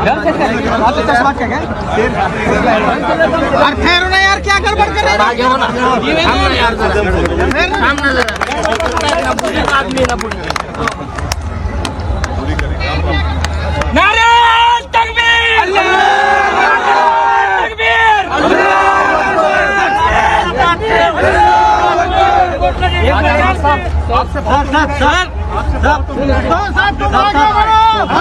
यार ठहरो ना यार क्या गड़बड़ कर रहे आगे हो ना थांब ना यार जरा थांब ना जरा आदमी ना पुढे नारे तकबीर तकबीर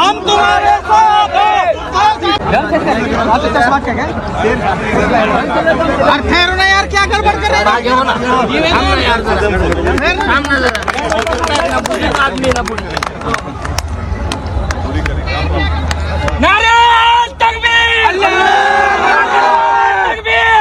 हम तुम्हारे साथ हैं यार ठहरो ना यार क्या गड़बड़ कर रहे आगे हो ना थांब ना यार जरा थांब ना जरा आदमी ना पुढे नारे तकबीर तकबीर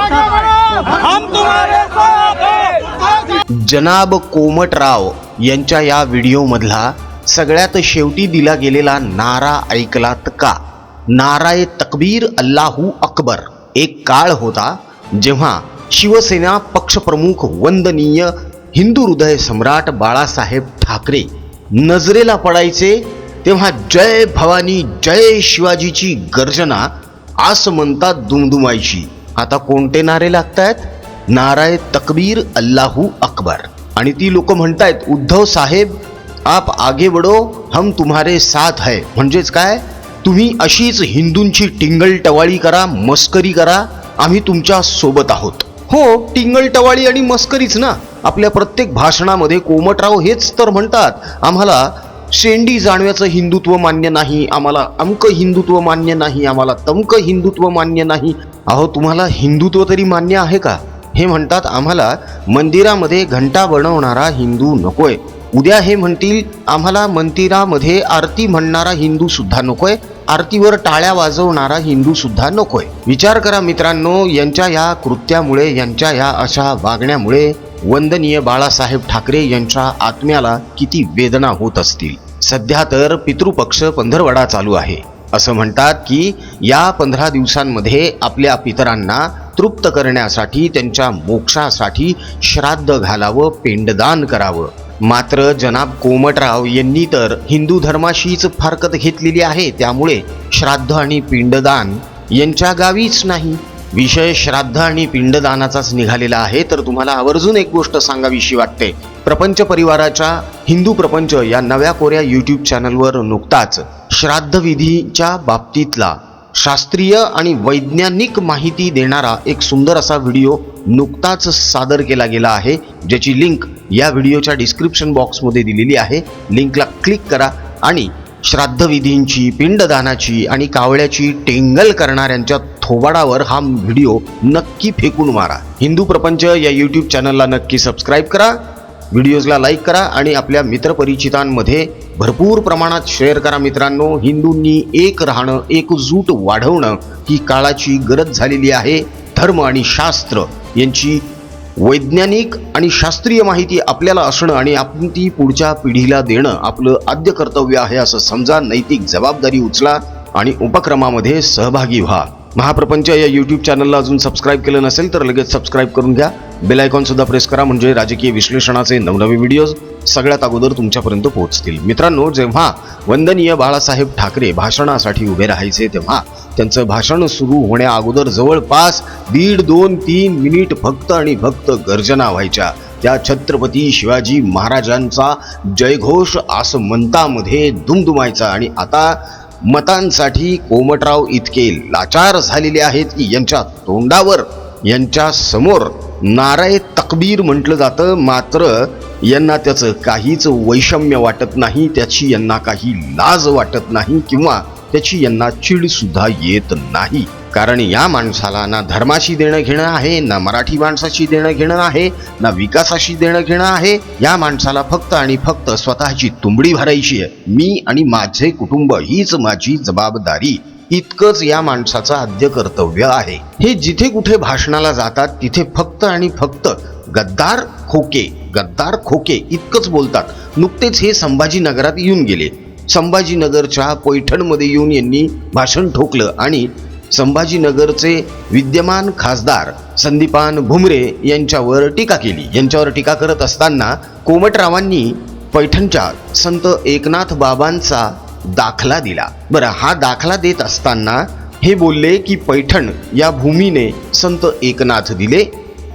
हम तुम्हारे साथ हैं जनाब कोमटराव यांच्या या व्हिडिओमधला सगळ्यात शेवटी दिला गेलेला नारा ऐकलात का? नाराय तकबीर अल्लाहू अकबर. एक काळ होता जेव्हा शिवसेना पक्षप्रमुख वंदनीय हिंदू हृदय सम्राट बाळासाहेब ठाकरे नजरेला पडायचे तेव्हा जय भवानी जय शिवाजीची गर्जना आसमंता दुमदुमायची. आता कोणते नारे लागतायत? नाराय तकबीर अल्लाहू अकबर. आणि ती लोक म्हणतायत उद्धव साहेब आप आगे बडो हम तुम्हारे साथ है. म्हणजेच काय? तुम्ही अशीच हिंदूंची टिंगल टवाळी करा मस्करी करा आम्ही तुमच्यासोबत आहोत. हो टिंगल टवाळी आणि मस्करीच ना. आपल्या प्रत्येक भाषणामध्ये कोमटराव हेच तर म्हणतात आम्हाला शेंडी जाणव्याचं हिंदुत्व मान्य नाही आम्हाला अमक हिंदुत्व मान्य नाही आम्हाला तमक हिंदुत्व मान्य नाही. अहो तुम्हाला हिंदुत्व तरी मान्य आहे का? हे म्हणतात आम्हाला मंदिरामध्ये घंटा बनवणारा हिंदू नकोय. उद्या हे म्हणतील आम्हाला मंदिरामध्ये आरती म्हणणारा हिंदू सुद्धा नकोय आरतीवर टाळ्या वाजवणारा हिंदू सुद्धा नकोय. विचार करा मित्रांनो यांच्या या कृत्यामुळे यांच्या या अशा वागण्यामुळे वंदनीय बाळासाहेब ठाकरे यांच्या आत्म्याला किती वेदना होत असतील. सध्या तर पितृपक्ष पंधरवडा चालू आहे. असं म्हणतात की या पंधरा दिवसांमध्ये आपल्या पितरांना तृप्त करण्यासाठी त्यांच्या मोक्षासाठी श्राद्ध घालावं पिंडदान करावं. मात्र जनाब कोमटराव यांनी तर हिंदू धर्माशीच फारकत घेतलेली आहे त्यामुळे श्राद्ध आणि पिंडदान यांच्या गावीच नाही. विषय श्राद्ध आणि पिंडदानाचाच निघालेला आहे तर तुम्हाला आवर्जून एक गोष्ट सांगावीशी वाटते. प्रपंच परिवाराच्या हिंदू प्रपंच या नव्या कोऱ्या यूट्यूब चॅनलवर नुकताच श्राद्धविधीच्या बाबतीतला शास्त्रीय आणि वैज्ञानिक माहिती देणारा एक सुंदर असा व्हिडिओ नुकताच सादर केला गेला आहे ज्याची लिंक या व्हिडिओच्या डिस्क्रिप्शन बॉक्समध्ये दिलेली आहे. लिंकला क्लिक करा आणि श्राद्धविधींची पिंडदानाची आणि कावळ्याची टेंगल करणाऱ्यांच्या थोबाडावर हा व्हिडिओ नक्की फेकून मारा. हिंदू प्रपंच या यूट्यूब चॅनलला नक्की सबस्क्राईब करा व्हिडिओजला लाईक करा आणि आपल्या मित्रपरिचितांमध्ये भरपूर प्रमाणात शेअर करा मित्रांनो. हिंदूंनी एक राहणं एकजूट वाढवणं ही काळाची गरज झालेली आहे. धर्म आणि शास्त्र यांची वैज्ञानिक आणि शास्त्रीय माहिती आपल्याला असणं आणि आपण ती पुढच्या पिढीला देणं आपलं आद्य कर्तव्य आहे असं समजा नैतिक जबाबदारी उचला आणि उपक्रमामध्ये सहभागी व्हा. महाप्रपंच या यूट्यूब चॅनलला अजून सबस्क्राईब केलं नसेल तर लगेच सबस्क्राईब करून घ्या. बेलायकॉनसुद्धा सुद्धा प्रेस करा म्हणजे राजकीय विश्लेषणाचे नवनवे व्हिडिओज सगळ्यात अगोदर तुमच्यापर्यंत पोहोचतील. मित्रांनो जेव्हा वंदनीय बाळासाहेब ठाकरे भाषणासाठी उभे राहायचे तेव्हा त्यांचं भाषण सुरू होण्या अगोदर जवळपास दीड दोन तीन मिनिट फक्त आणि फक्त गर्जना व्हायच्या. त्या छत्रपती शिवाजी महाराजांचा जयघोष आसमंतामध्ये दुमदुमायचा आणि आता मतांसाठी कोमटराव इतके लाचार झालेले आहेत की यांच्या तोंडावर यांच्या समोर नाराय तकबीर म्हटलं जातं. मात्र यांना त्याचं काहीच वैषम्य वाटत नाही त्याची यांना काही लाज वाटत नाही किंवा त्याची यांना चीडसुद्धा येत नाही. कारण या माणसाला ना धर्माशी देणं घेणं आहे ना मराठी माणसाशी देणं घेणं आहे ना विकासाशी देणं घेणं आहे. या माणसाला फक्त आणि फक्त स्वतःची तुंबडी भरायची आहे. मी आणि माझे कुटुंब हीच माझी जबाबदारी. इतकंच या माणसाचं आद्य कर्तव्य आहे. हे जिथे कुठे भाषणाला जातात तिथे फक्त आणि फक्त गद्दार खोके गद्दार खोके इतकंच बोलतात. नुकतेच हे संभाजीनगरात येऊन गेले. संभाजीनगरच्या पैठणमध्ये येऊन यांनी भाषण ठोकलं आणि संभाजीनगरचे विद्यमान खासदार संदीपान भुमरे यांच्यावर टीका केली. यांच्यावर टीका करत असताना कोमटरावांनी पैठणच्या संत एकनाथ बाबांचा दाखला दिला. बरं हा दाखला देत असताना हे बोलले की पैठण या भूमीने संत एकनाथ दिले.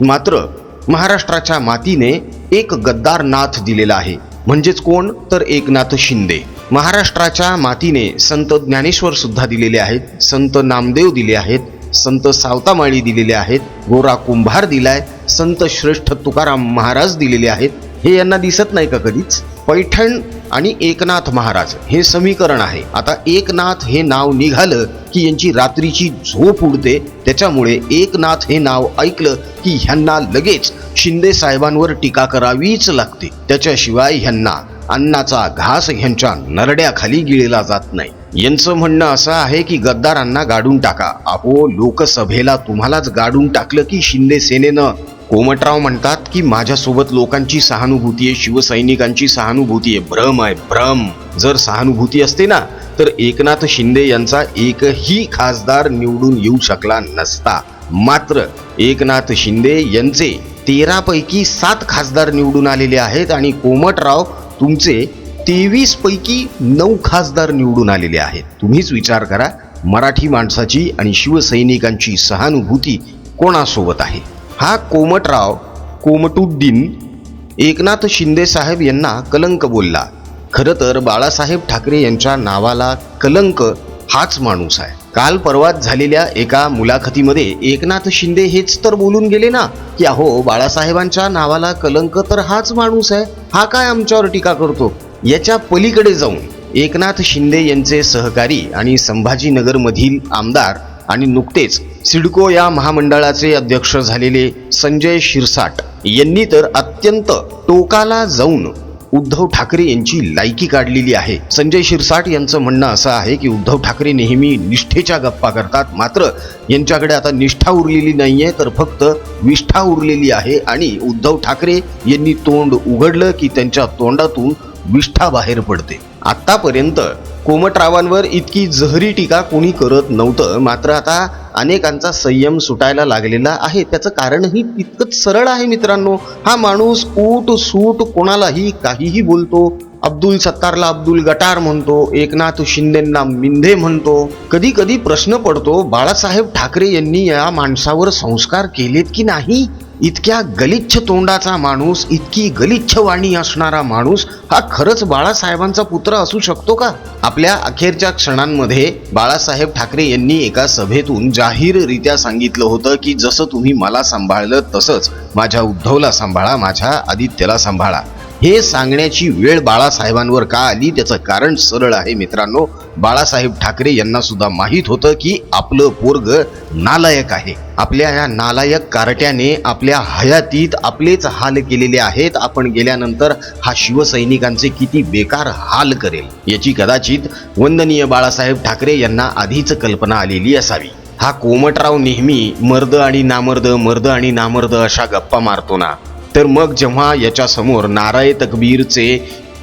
मात्र महाराष्ट्राच्या मातीने एक गद्दार नाथ दिलेला आहे. म्हणजेच कोण? तर एकनाथ शिंदे. महाराष्ट्राच्या मातीने संत ज्ञानेश्वर सुद्धा दिलेले आहेत संत नामदेव दिले आहेत संत सावतामाळी दिलेले आहेत गोरा कुंभार दिलाय संत श्रेष्ठ तुकाराम महाराज दिलेले आहेत. हे यांना दिसत नाही का कधीच? पैठण आणि एकनाथ महाराज. हे समीकरण आहे. आता एकनाथ हे नाव निघालं की यांची रात्रीची झोप उडते. त्याच्यामुळे एकनाथ हे नाव ऐकलं की ह्यांना लगेच शिंदे साहेबांवर टीका करावीच लागते. त्याच्याशिवाय ह्यांना अन्नाचा घास ह्यांच्या नरड्याखाली गिळला जात नाही. यांचं म्हणणं असं आहे की गद्दारांना गाडून टाका. अहो लोकसभेला तुम्हालाच गाडून टाकलं की शिंदे सेनेनं कोमटराव म्हणतात की माझ्यासोबत लोकांची सहानुभूती आहे शिवसैनिकांची सहानुभूती आहे. भ्रम आहे भ्रम. जर सहानुभूती असते ना तर एकनाथ शिंदे यांचा एकही खासदार निवडून येऊ शकला नसता. मात्र एकनाथ शिंदे यांचे तेरापैकी सात खासदार निवडून आलेले आहेत आणि कोमटराव तुमचे तेवीस पैकी नऊ खासदार निवडून आलेले आहेत. तुम्हीच विचार करा मराठी माणसाची आणि शिवसैनिकांची सहानुभूती कोणासोबत आहे? हा कोमटराव कोमटुद्दीन एकनाथ शिंदे साहेब यांना कलंक बोलला. खरं तर बाळासाहेब ठाकरे यांच्या नावाला कलंक हाच माणूस आहे. काल परवात झालेल्या एका मुलाखतीमध्ये एकनाथ शिंदे हेच तर बोलून गेले ना की अहो बाळासाहेबांच्या नावाला कलंक तर हाच माणूस आहे. हा काय आमच्यावर टीका करतो? याच्या पलीकडे जाऊन एकनाथ शिंदे यांचे सहकारी आणि संभाजीनगरमधील आमदार आणि नुकतेच सिडको या महामंडळाचे अध्यक्ष झालेले संजय शिरसाट यांनी तर अत्यंत टोकाला जाऊन उद्धव ठाकरे यांची लायकी काढलेली आहे. संजय शिरसाट यांचं म्हणणं असं आहे की उद्धव ठाकरे नेहमी निष्ठेच्या गप्पा करतात. मात्र यांच्याकडे आता निष्ठा उरलेली नाहीये तर फक्त विष्ठा उरलेली आहे आणि उद्धव ठाकरे यांनी तोंड उघडलं की त्यांच्या तोंडातून विष्ठा बाहेर पडते. आत्तापर्यंत कोमटरावांवर इतकी जहरी टीका कोणी करत नव्हतं. मात्र आता अनेकांचा संयम सुटायला लागलेला आहे. त्याचं कारणही तितकंच सरळ आहे मित्रांनो. हा माणूस ऊट सूट कोणालाही काहीही बोलतो. अब्दुल सत्तारला अब्दुल गटार म्हणतो. एकनाथ शिंदेंना मिंधे म्हणतो. कधी कधी प्रश्न पडतो बाळासाहेब ठाकरे यांनी या माणसावर संस्कार केलेत की नाही? इतक्या गलिच्छ तोंडाचा माणूस इतकी गलिच्छ वाणी असणारा माणूस हा खरंच बाळासाहेबांचा पुत्र असू शकतो का? आपल्या अखेरच्या क्षणांमध्ये बाळासाहेब ठाकरे यांनी एका सभेतून जाहीररित्या सांगितलं होतं की जसं तुम्ही मला सांभाळलं तसंच माझ्या उद्धवला सांभाळा माझ्या आदित्यला सांभाळा. हे सांगण्याची वेळ बाळासाहेबांवर का आली? त्याचं कारण सरळ आहे मित्रांनो. बाळासाहेब ठाकरे यांना सुद्धा माहीत होतं की आपलं पोरग नालायक आहे. आपल्या या नालायक कारट्याने आपल्या हयातीत आपलेच हाल केलेले आहेत. आपण गेल्यानंतर हा शिवसैनिकांचे किती बेकार हाल करेल. याची कदाचित वंदनीय बाळासाहेब ठाकरे यांना आधीच कल्पना आलेली असावी. हा कोमटराव नेहमी मर्द आणि नामर्द मर्द आणि नामर्द अशा गप्पा मारतो ना. तर मग जेव्हा याच्यासमोर नाराय तकबीरचे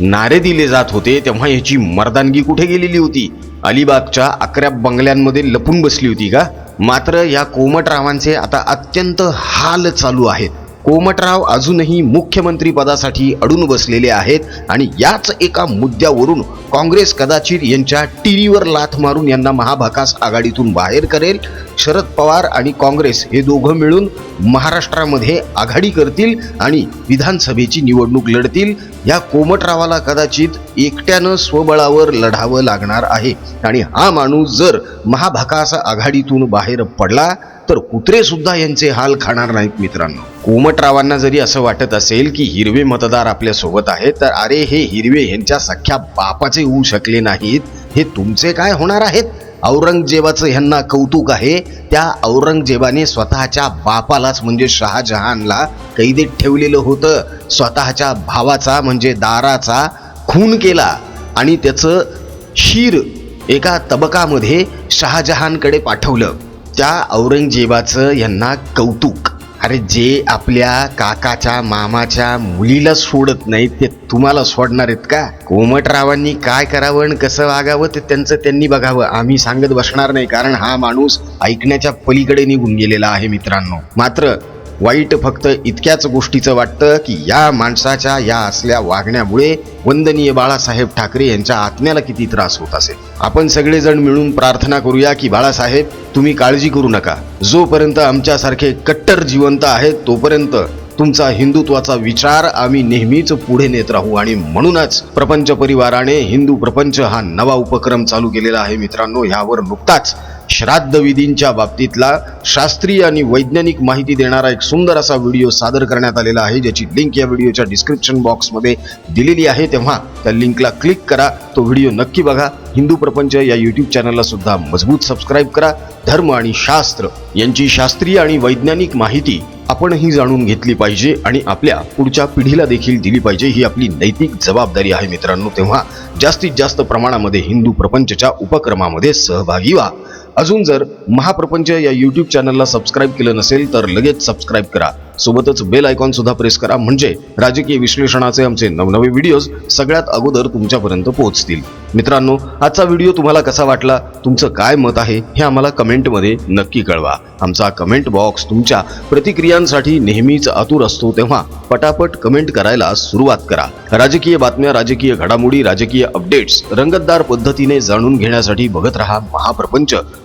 नारे दिले जात होते तेव्हा याची मर्दानगी कुठे गेलेली होती? अलिबागच्या अकरा बंगल्यांमध्ये लपून बसली होती का? मात्र या कोमटरावांचे आता अत्यंत हाल चालू आहेत. कोमटराव अजूनही मुख्यमंत्री पदासाठी अडून बसलेले आहेत आणि याच एका मुद्द्यावरून काँग्रेस कदाचित यांच्या टीव्हीवर लाथ मारून यांना महाभाकास आघाडीतून बाहेर करेल. शरद पवार आणि काँग्रेस हे दोघं मिळून महाराष्ट्रामध्ये आघाडी करतील आणि विधानसभेची निवडणूक लढतील. या कोमटरावाला कदाचित एकट्यानं स्वबळावर लढावं लागणार आहे. आणि हा माणूस जर महाभकास आघाडीतून बाहेर पडला तर कुत्रे सुद्धा यांचे हाल खाणार नाहीत मित्रांनो. कोमटरावांना जरी असं वाटत असेल की हिरवे मतदार आपल्यासोबत आहेत तर अरे हे हिरवे यांच्या सख्या बापाचे होऊ शकले नाहीत. हे तुमचे काय होणार आहेत? औरंगजेबाचं ह्यांना कौतुक आहे. त्या औरंगजेबाने स्वतःच्या बापालाच म्हणजे शहाजहानला कैदेत ठेवलेलं होतं. स्वतःच्या भावाचा म्हणजे दाराचा खून केला आणि त्याचं शीर एका तबकामध्ये शहाजहानकडे पाठवलं. त्या औरंगजेबाचं यांना कौतुक. अरे जे आपल्या काकाच्या मामाच्या मुलीला सोडत नाहीत ते तुम्हाला सोडणार आहेत का? कोमटरावांनी काय करावं आणि कसं वागावं ते त्यांचं त्यांनी बघावं. आम्ही सांगत बसणार नाही कारण हा माणूस ऐकण्याच्या पलीकडे निघून गेलेला आहे मित्रांनो. मात्र वाईट फक्त इतक्याच गोष्टीचं वाटतं की या माणसाच्या या असल्या वागण्यामुळे वंदनीय बाळासाहेब ठाकरे यांच्या आत्म्याला किती त्रास होत असेल. आपण सगळेजण मिळून प्रार्थना करूया की बाळासाहेब तुम्ही काळजी करू नका. जोपर्यंत आमच्यासारखे कट्टर जिवंत आहेत तोपर्यंत तुमचा हिंदुत्वाचा विचार आम्ही नेहमीच पुढे नेत राहू. आणि म्हणूनच प्रपंच परिवाराने हिंदू प्रपंच हा नवा उपक्रम चालू केलेला आहे मित्रांनो. ह्यावर नुकताच श्राद्धविधींच्या बाबतीतला शास्त्रीय आणि वैज्ञानिक माहिती देणारा एक सुंदर असा व्हिडिओ सादर करण्यात आलेला आहे ज्याची लिंक या व्हिडिओच्या डिस्क्रिप्शन बॉक्समध्ये दिलेली आहे. तेव्हा त्या लिंकला क्लिक करा तो व्हिडिओ नक्की बघा. हिंदू प्रपंच या यूट्यूब चॅनलला सुद्धा मजबूत सबस्क्राईब करा. धर्म आणि शास्त्र यांची शास्त्रीय आणि वैज्ञानिक माहिती आपणही जाणून घेतली पाहिजे आणि आपल्या पुढच्या पिढीला देखील दिली पाहिजे ही आपली नैतिक जबाबदारी आहे मित्रांनो. तेव्हा जास्तीत जास्त प्रमाणामध्ये हिंदू प्रपंचच्या उपक्रमामध्ये सहभागी व्हा. अजून जर महाप्रपंच या यूट्यूब चॅनलला सबस्क्राईब केलं नसेल तर लगेच सबस्क्राईब करा. सोबतच बेल आयकॉन सुद्धा प्रेस करा. म्हणजे राजकीय विश्लेषणाचे आमचे नवनवे व्हिडिओज सगळ्यात अगोदर तुमच्यापर्यंत पोहोचतील. मित्रांनो आजचा व्हिडिओ तुम्हाला कसा वाटला? तुमचं काय मत आहे? हे आम्हाला कमेंटमध्ये नक्की कळवा. आमचा कमेंट बॉक्स तुमच्या प्रतिक्रियांसाठी नेहमीच आतुर असतो तेव्हा पटापट कमेंट करायला सुरुवात करा. राजकीय बातम्या राजकीय घडामोडी राजकीय अपडेट्स रंगतदार पद्धतीने जाणून घेण्यासाठी बघत रहा महाप्रपंच.